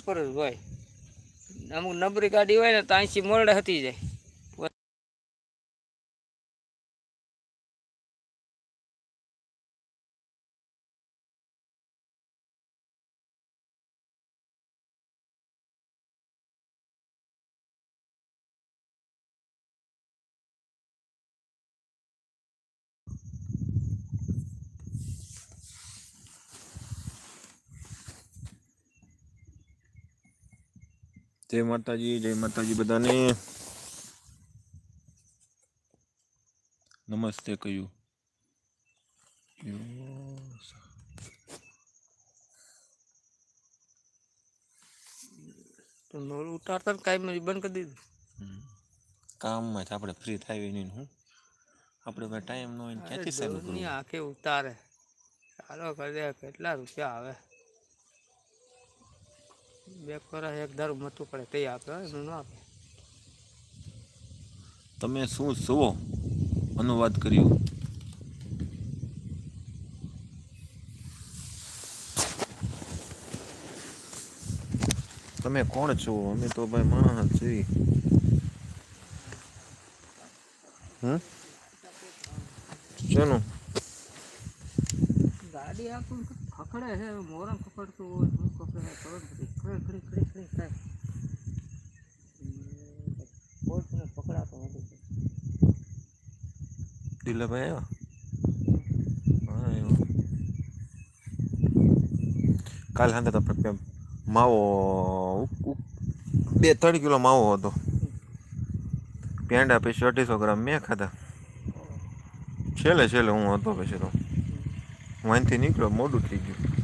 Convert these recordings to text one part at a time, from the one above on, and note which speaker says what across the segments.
Speaker 1: ઉપર જ હોય. અમુક નબળી ગાડી હોય ને તો અહીંથી મોરડે હતી જાય.
Speaker 2: જય માતાજી જય માતાજી બધાને. નમસ્તે કહ્યું
Speaker 1: નોરું ઉતારતા કાંઈ બંધ કરી દીધું.
Speaker 2: કામમાં જ આપણે ફ્રી થાય નહીં હું. આપણે ભાઈ ટાઈમ ન હોય ક્યાંથી
Speaker 1: આંખે ઉતારે. ચાલો કરી દે કેટલા રૂપિયા આવે? બે કરા એક દારૂ મતું પડે તે આપે એનું ન આપે.
Speaker 2: તમે શું સુવો અનુવાદ કર્યો. તમે કોણ છો? અમે તો ભાઈ માણસ છીએ. હમ? શેનું
Speaker 1: ગાડી આખું ખખડે છે મોરમ ખખડતું હોય શું ખખડે ખબર નથી ખડી ખડી ખડી ખડી થાય પણ પકડાતો નથી.
Speaker 2: દિલાભાઈ આવ્યા? હા, આવ્યો. કાલ સાંજે તો આપણે માવો બે, ત્રણ કિલો માવો હતો. પેંડા પછી અઢીસો ગ્રામ મેં ખાધા. છેલ્લે છેલ્લે હું હતો પછી તો. હું અહીંથી નીકળ્યો મોડું થઈ ગયું.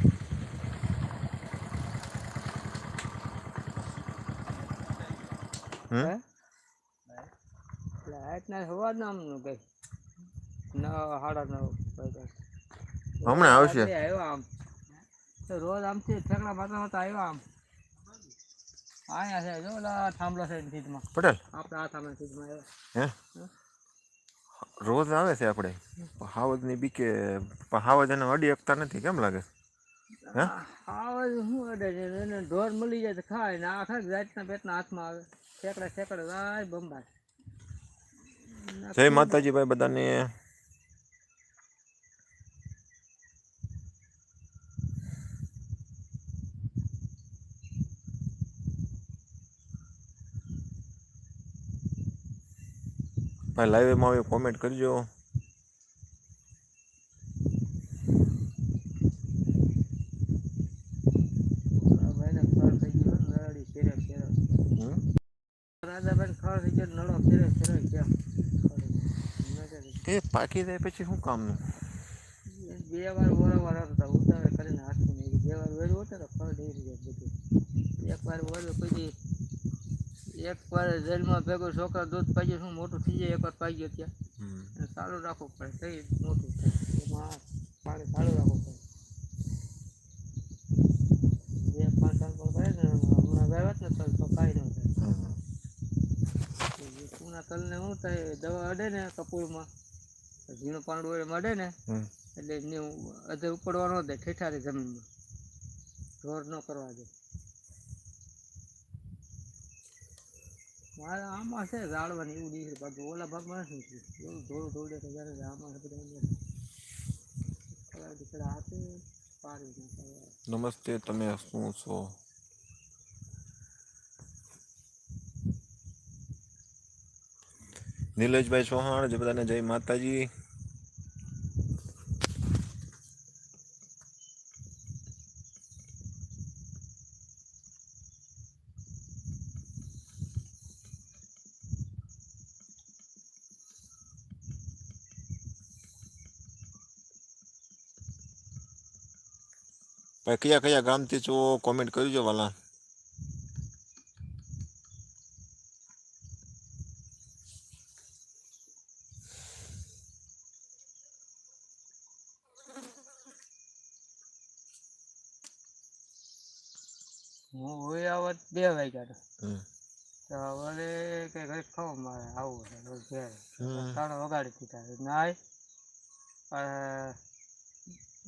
Speaker 2: હમણાં આવશે.
Speaker 1: રોજ આમથી ઠેકડા મારતા મારતા આવ્યો આમ આયા છે જો થાંભલો છે
Speaker 2: પટેલ
Speaker 1: આપણે આ થાંભલા સીધમાં આવ્યો
Speaker 2: હે રોજ આવે છે આપણે? હાવજની બીકે પણ હાવજ એને અડી શકતા નથી કેમ લાગે?
Speaker 1: હાવજ શું અડે છે? એને ઢોર મળી જાય તો ખાય ને આ ખાય જાતના પેટના હાથમાં આવે. ઠેકડા ઠેકડા જાય બંબાય
Speaker 2: જય માતાજી ભાઈ બધાને. ભાઈ લાઈવમાં આવે કોમેન્ટ કરજો. એ પાકી જાય પછી શું કામનું
Speaker 1: બે વાર વરવાર હતા ઉતાવળ કરીને હાથમાં બે વાર વેરું હતા તો ફળ ડેરી જાય બધું. એક વાર વરું પછી એક વાર જેલમાં ભેગો છોકરા દૂધ પાઈ શું મોટું થઈ જાય એક વાર પાઈ ગયો ત્યાં સારું રાખવું પડે કઈ મોટું થાય એમાં પાણી ચાલુ રાખવું પડે બે પાંચ સાલ પર કરે ને હમણાં વહેવત ને તો કાંઈ ન થાય. પૂના તલને શું થાય દવા અડે ને કપૂરમાં ઝીણું પાંડું એમાં અડે ને એટલે અધે ઉપડવા ન દે ઠેઠારી જમીનમાં. ઢોર ન કરવા દે. મારે આમાં છે ઝાડવાની એવું ડીશ બાકી ઓલા ભાગમાં હાથે પાડી
Speaker 2: નમસ્તે, તમે શું છો? નીલેશભાઈ ચૌહાણ જે બધાને, જય માતાજી. ભાઈ કયા કયા ગામથી છો? કોમેન્ટ કરજો વાલા.
Speaker 1: હું હોય આવત બે વાગ્યા. તો. હવે કે ઘરે ખાવા મારે આવું. ત્રણ વગાડી દીધા નાય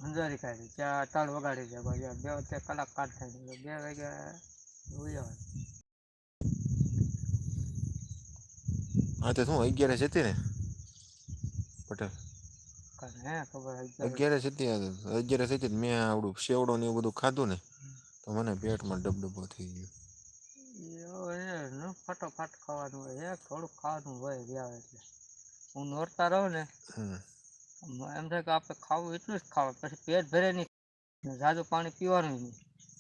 Speaker 1: હંજારી કાઢી ત્યાં ત્રણ વગાડી દે ભાઈ બે વચ્ચે કલાક કાઢ થાય બે વાગ્યા જોઈ
Speaker 2: હા તો શું અગિયાર હતી ને? પટેલ?
Speaker 1: અગિયાર
Speaker 2: અગિયારસ હતી આ તો. અગિયારસ હતી તો મેં આવડું શેવડો ને એવું બધું ખાધું ને તો મને પેટમાં ડબડબો થઈ ગયો.
Speaker 1: એવો એ ન ફટોફટ ખાવાનું હોય. થોડુંક ખાવાનું હોય એટલે. હું નોરતા રહું ને એમ થાય કે આપણે ખાવું એટલું જ ખાવું પછી પેટ ભરે નહીં. ઝાઝું પાણી પીવાનું નહીં.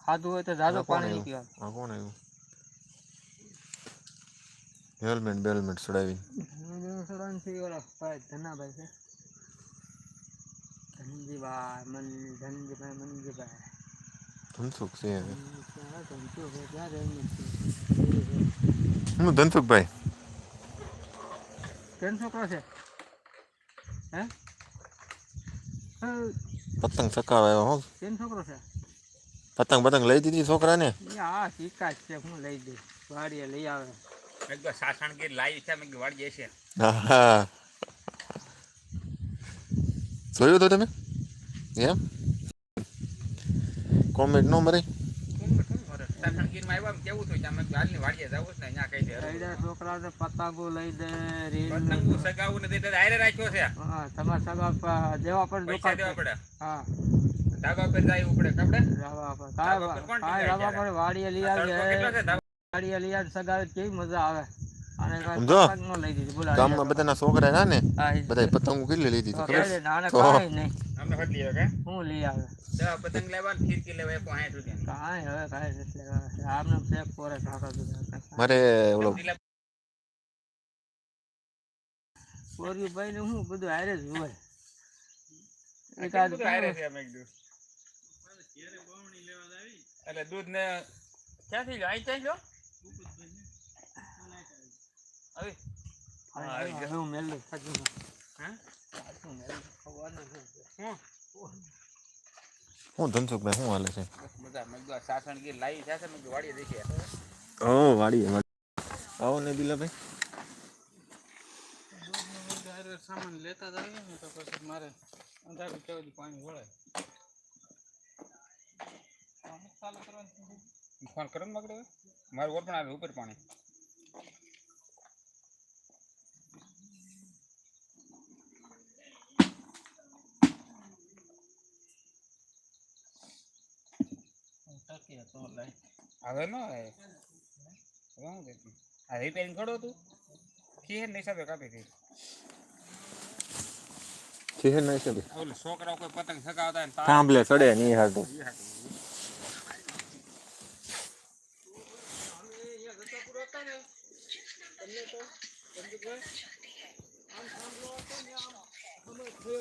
Speaker 1: ખાધું હોય તો ઝાઝું પાણી નહીં પીવાનું.
Speaker 2: આ કોણ આવ્યું? હેલ્મેટ બેલ્મેટ ચડાવીને
Speaker 1: સડાનથી ઓલા ભાઈ ધનાભાઈ છે. ધનજીભાઈ મન ધનજીભાઈ મનજીભાઈ.
Speaker 2: ધનસુખ છે? હું ધનસુખભાઈ?
Speaker 1: છોકરો છે? હે,
Speaker 2: પતંગ ચકાવે આવ્યો હો
Speaker 1: કેમ છોકરો છે
Speaker 2: પતંગ પતંગ લઈ દીધી છોકરાને
Speaker 1: એ આ શીખા છે હું લઈ દઈ વાડીએ લઈ આવે
Speaker 3: મેં તો સાસણ ગીર લાવી છે મેં વાળી જશે
Speaker 2: હા જોયું તો તમે એમ કોમેન્ટ નો મરે
Speaker 3: આવ્યા ને કેવું થયું અમે હાલની વાડીએ જવું છે ને અહીંયા કઈ દે
Speaker 1: લઈ છોકરા તો પતંગો લઈ દે રીલ.
Speaker 3: પતંગો સગાવું નથી તો હારે રાખ્યો છે?
Speaker 1: હા તમારા સગા દેવા પણ દુકાન
Speaker 3: દેવા પડે.
Speaker 1: હા.
Speaker 3: ધાબા પર જાય પડે કપડે
Speaker 1: રાવા પર.
Speaker 3: ધાબા પર કોણ
Speaker 1: કાંઈ
Speaker 3: ટીકાય
Speaker 1: રાવા પર વાડીએ લઈ
Speaker 3: તડકો કેટલો
Speaker 1: આવીએ
Speaker 3: છે? ધાબા
Speaker 1: વાડીએ લઈ આવીને સગાવે કેવી મજા આવે.
Speaker 2: સમજો?
Speaker 1: પતંગ નો લઈ દીધી બોલા
Speaker 2: ગામમાં બધાના છોકરા ના? ને બધા પતંગો કેટલી લીધી હતી ખબર? તો.
Speaker 3: અમને ફટલી હવે કે?
Speaker 1: હું લઈ આવે.
Speaker 3: દવા પતંગ લેવા ને ફીરકી લેવા એ પાંચ રૂપિયા.
Speaker 1: કાંઈ હવે કાંઈ નથી લેવા. આમને ફેક પોરે ઢાંકા દીધા
Speaker 2: મારે ઓલો
Speaker 1: પોરિયું ભાઈ ને હું બધું હારે જ હોય. એકાદ
Speaker 3: હારે છે મેં કીધું એટલે દૂધ ને ક્યાંથી લો ચાઈ ક્યાં લો આવી હા, આવી
Speaker 1: ગયો. હું મેલું
Speaker 3: હા? હું
Speaker 2: ધનસુખભાઈ શું હાલે છે?
Speaker 3: વાડીએ
Speaker 2: ઓ વાડી આવો ને દિલાભાઈ
Speaker 1: સામાન લેતા જઈએ ને તો પછી મારે અંધારું ત્યાં પાણી વળે
Speaker 3: ફોન કરો ને મગડે મારું ઓર પણ આવે ઉપર પાણી. હવે ન આવે. હું દેખું આ રિપેરિંગ ખડો તું ખીર નહીં હિસાબે કાપી હતી.
Speaker 2: છે નહીં
Speaker 3: ઓલું છોકરાઓ કોઈ પતંગ સગાવતા ને
Speaker 2: થાંભલે ચડે નહીં
Speaker 3: હાટું.